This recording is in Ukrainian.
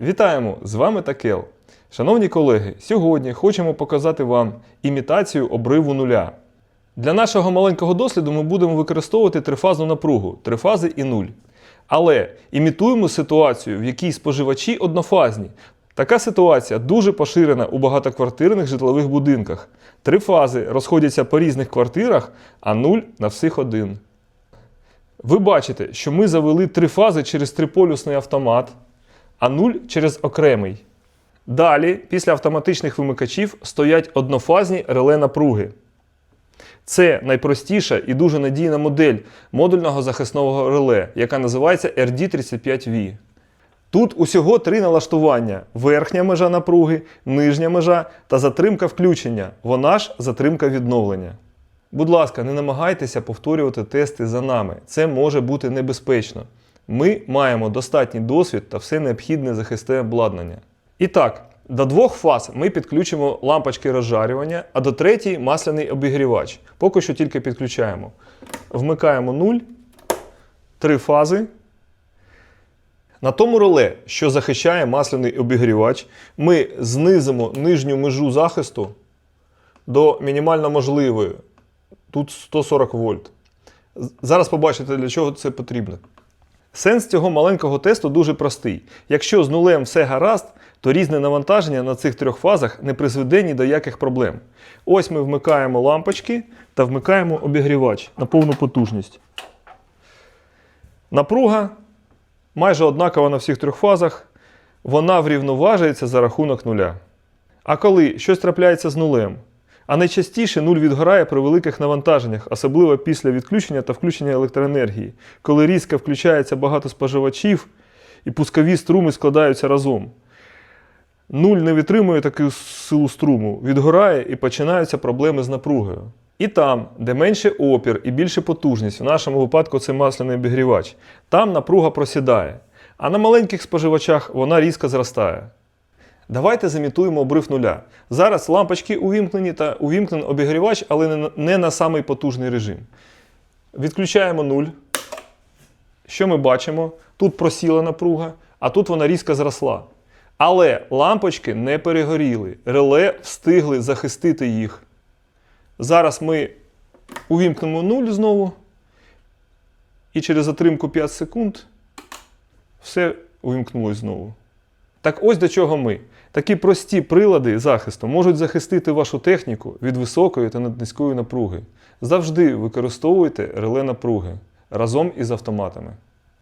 Вітаємо! З вами Такел. Шановні колеги, сьогодні хочемо показати вам імітацію обриву нуля. Для нашого маленького досліду ми будемо використовувати трифазну напругу, трифази і нуль. Але імітуємо ситуацію, в якій споживачі однофазні. Така ситуація дуже поширена у багатоквартирних житлових будинках. Три фази розходяться по різних квартирах, а нуль на всіх один. Ви бачите, що ми завели три фази через триполюсний автомат, а нуль через окремий. Далі, після автоматичних вимикачів, стоять однофазні реле напруги. Це найпростіша і дуже надійна модель модульного захисного реле, яка називається RD35V. Тут усього три налаштування: верхня межа напруги, нижня межа та затримка включення. Вона ж затримка відновлення. Будь ласка, не намагайтеся повторювати тести за нами. Це може бути небезпечно. Ми маємо достатній досвід та все необхідне захисте обладнання. І так, до двох фаз ми підключимо лампочки розжарювання, а до третьої масляний обігрівач. Поки що тільки підключаємо. Вмикаємо 0, три фази. На тому реле, що захищає масляний обігрівач, ми знизимо нижню межу захисту до мінімально можливої. Тут 140 вольт. Зараз побачите, для чого це потрібно. Сенс цього маленького тесту дуже простий. Якщо з нулем все гаразд, то різне навантаження на цих трьох фазах не призведе ні до яких проблем. Ось ми вмикаємо лампочки та вмикаємо обігрівач на повну потужність. Напруга майже однакова на всіх трьох фазах. Вона врівноважується за рахунок нуля. А коли щось трапляється з нулем, а найчастіше нуль відгорає при великих навантаженнях, особливо після відключення та включення електроенергії, коли різко включається багато споживачів і пускові струми складаються разом. Нуль не витримує таку силу струму, відгорає і починаються проблеми з напругою. І там, де менше опір і більше потужність, в нашому випадку це масляний обігрівач, там напруга просідає. А на маленьких споживачах вона різко зростає. Давайте замітуємо обрив нуля. Зараз лампочки увімкнені та увімкнений обігрівач, але не на- самий потужний режим. Відключаємо нуль. Що ми бачимо? Тут просіла напруга, а тут вона різко зросла. Але лампочки не перегоріли, реле встигли захистити їх. Зараз ми увімкнемо нуль знову. І через затримку 5 секунд все увімкнулось знову. Так ось до чого ми. Такі прості прилади захисту можуть захистити вашу техніку від високої та низької напруги. Завжди використовуйте реле напруги разом із автоматами.